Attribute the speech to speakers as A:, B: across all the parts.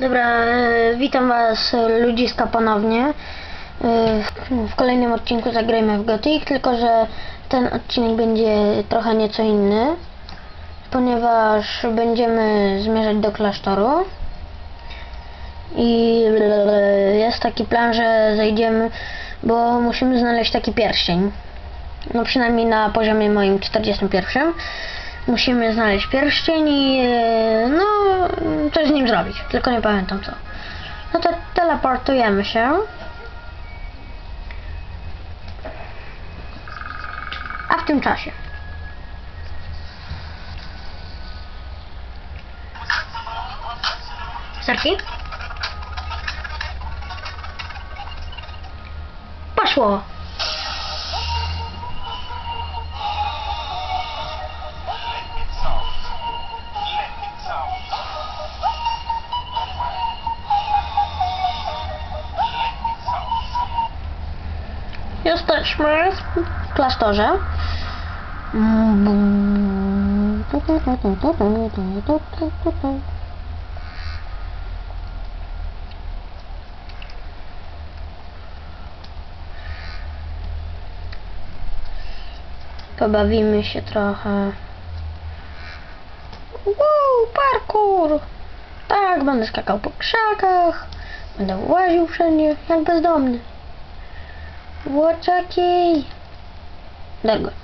A: Dobra, e, witam was e, ludziska ponownie e, w- kolejnym odcinku Zagrajmy w Gothic, tylko że ten odcinek będzie trochę nieco inny, ponieważ będziemy zmierzać do klasztoru i jest taki plan, że zejdziemy, bo musimy znaleźć taki pierścień. No przynajmniej na poziomie moim 41. Musimy znaleźć pierścień i e, no coś z nim zrobić, tylko nie pamiętam co. No to teleportujemy się. A w tym czasie. Serki? Poszło! Jesteśmy w klasztorze. Pobawimy się trochę. Wow, parkour! Tak, będę skakał po krzakach. Będę łaził wszędzie, jak bezdomny. Łoczaki! Dergot.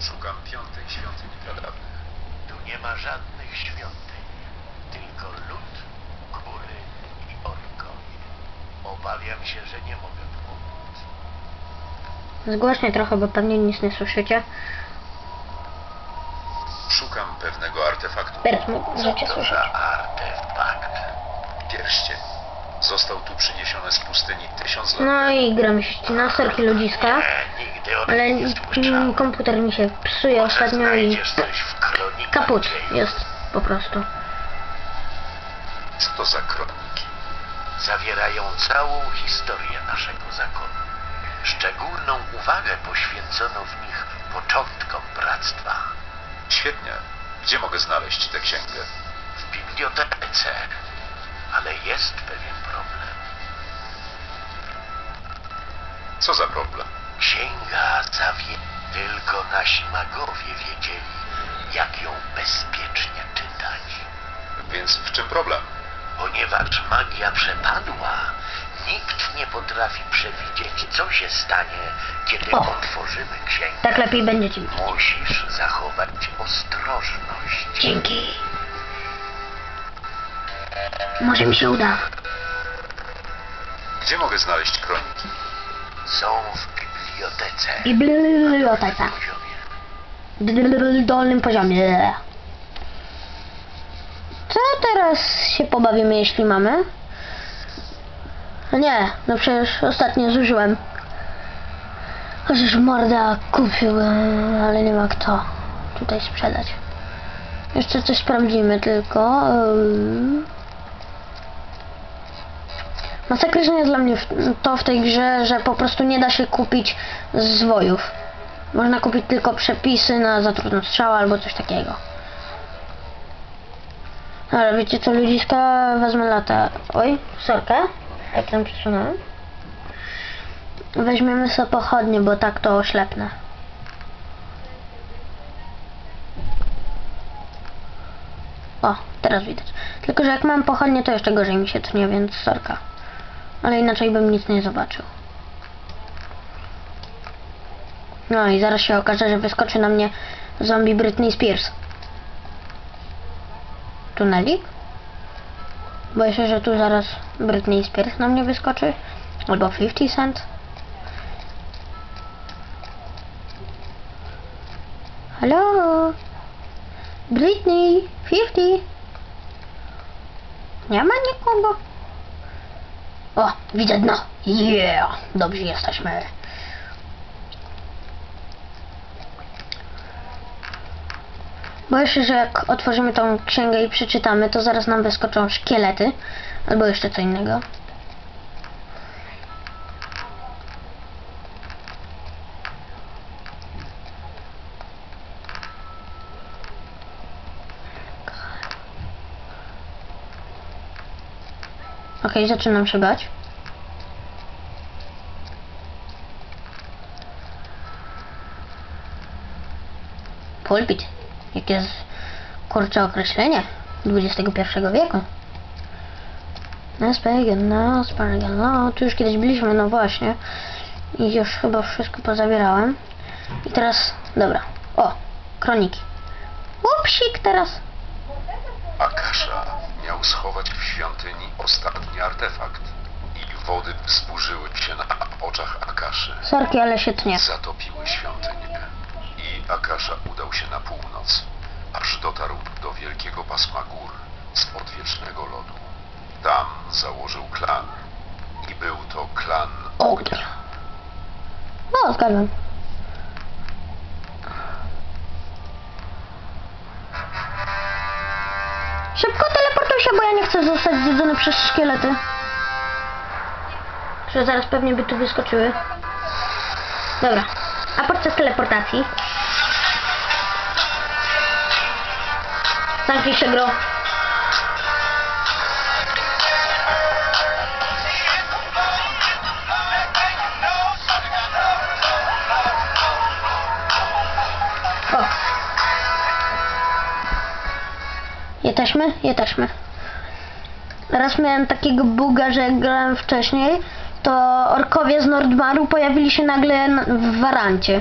B: Szukam piątej świątyni pradawnych.
C: Tu nie ma żadnych świątyń, tylko lud, góry i orkowie. Obawiam się, że nie mogę pomóc.
A: Zgłośnie trochę, bo pewnie nic nie słyszycie.
B: Szukam pewnego artefaktu.
C: To
A: słyszeć.
C: za artefakt.
B: Został tu przyniesiony z pustyni tysiąc lat.
A: No i gramy się ścina, serki ludziska.
C: Nie, nigdy o tym
A: Ale
C: nie
A: mm,
C: słyszałem.
A: komputer mi się psuje
C: Może
A: ostatnio i
C: znajdziesz coś w kronikach
A: kaput
C: dziejów.
A: jest po prostu.
B: Co to za kroniki?
C: Zawierają całą historię naszego zakonu. Szczególną uwagę poświęcono w nich początkom bractwa.
B: Świetnie. Gdzie mogę znaleźć tę księgę?
C: w bibliotece, ale jest pewien problem.
B: Co za problem?
C: Księga zawie... Tylko nasi magowie wiedzieli, jak ją bezpiecznie czytać.
B: Więc w czym problem?
C: Ponieważ magia przepadła, nikt nie potrafi przewidzieć, co się stanie, kiedy
A: O.
C: otworzymy księgę.
A: Tak lepiej będziecie mi.
C: Musisz zachować ostrożność.
A: Dzięki. Może mi się uda.
B: Gdzie mogę znaleźć kroniki?
C: Są w bibliotece.
A: Biblioteka.
C: Poziomie.
A: W dolnym poziomie. Co teraz się pobawimy, jeśli mamy? No nie, no przecież ostatnio zużyłem. Chociaż morda kupił, e, ale nie ma kto tutaj sprzedać. Jeszcze coś sprawdzimy tylko. Masakryczne jest dla mnie to w tej grze, że po prostu nie da się kupić zwojów. Można kupić tylko przepisy na zatrudną strzał albo coś takiego. Ale wiecie co, ludziska, wezmę lata. Oj, sorkę. Jak tam przesunąłem. Weźmiemy sobie pochodnie, bo tak to oślepnę. O, teraz widać. Tylko, że jak mam pochodnie, to jeszcze gorzej mi się tnie, więc sorka. Ale inaczej bym nic nie zobaczył. No i zaraz się okaże, że wyskoczy na mnie zombie Britney Spears. Tunelik? Boję się, że tu zaraz Britney Spears na mnie wyskoczy. Albo 50 Cent. Halo? Britney, 50. Nie ma nikogo. O, widzę dno. Yeah, dobrze jesteśmy. Boję się, że jak otworzymy tą księgę i przeczytamy, to zaraz nam wyskoczą szkielety albo jeszcze co innego. Okej, zaczynam się bać. Pulpit. Jakie jest kurcze określenie XXI wieku. Asperger, no, Asperger, no, tu już kiedyś byliśmy, no właśnie. I już chyba wszystko pozabierałem. I teraz, dobra. O, kroniki. Upsik teraz.
B: Akasza miał schować w świątyni ostatni artefakt i wody wzburzyły się na oczach Akaszy.
A: Sorki, ale się tnie.
B: Zatopiły świątynię i Akasza udał się na północ, aż dotarł do wielkiego pasma gór z odwiecznego lodu. Tam założył klan i był to klan
A: Ognia. No, zgadzam. Szybko teleportuj się, bo ja nie chcę zostać zjedzony przez szkielety. Że zaraz pewnie by tu wyskoczyły. Dobra. A podczas teleportacji... Zamknij się, gro. Jesteśmy? Jesteśmy. Raz miałem takiego buga, że jak grałem wcześniej, to orkowie z Nordmaru pojawili się nagle na- w Warancie.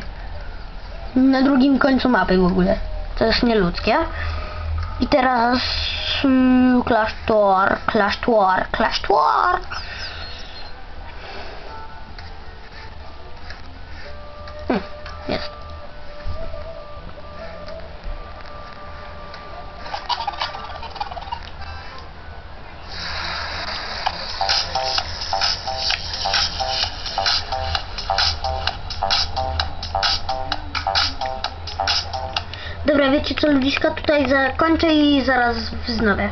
A: Na drugim końcu mapy w ogóle. To jest nieludzkie. I teraz... Yy, klasztor, klasztor, klasztor. Hmm, Dobra, wiecie co ludziska, tutaj zakończę i zaraz wznowię.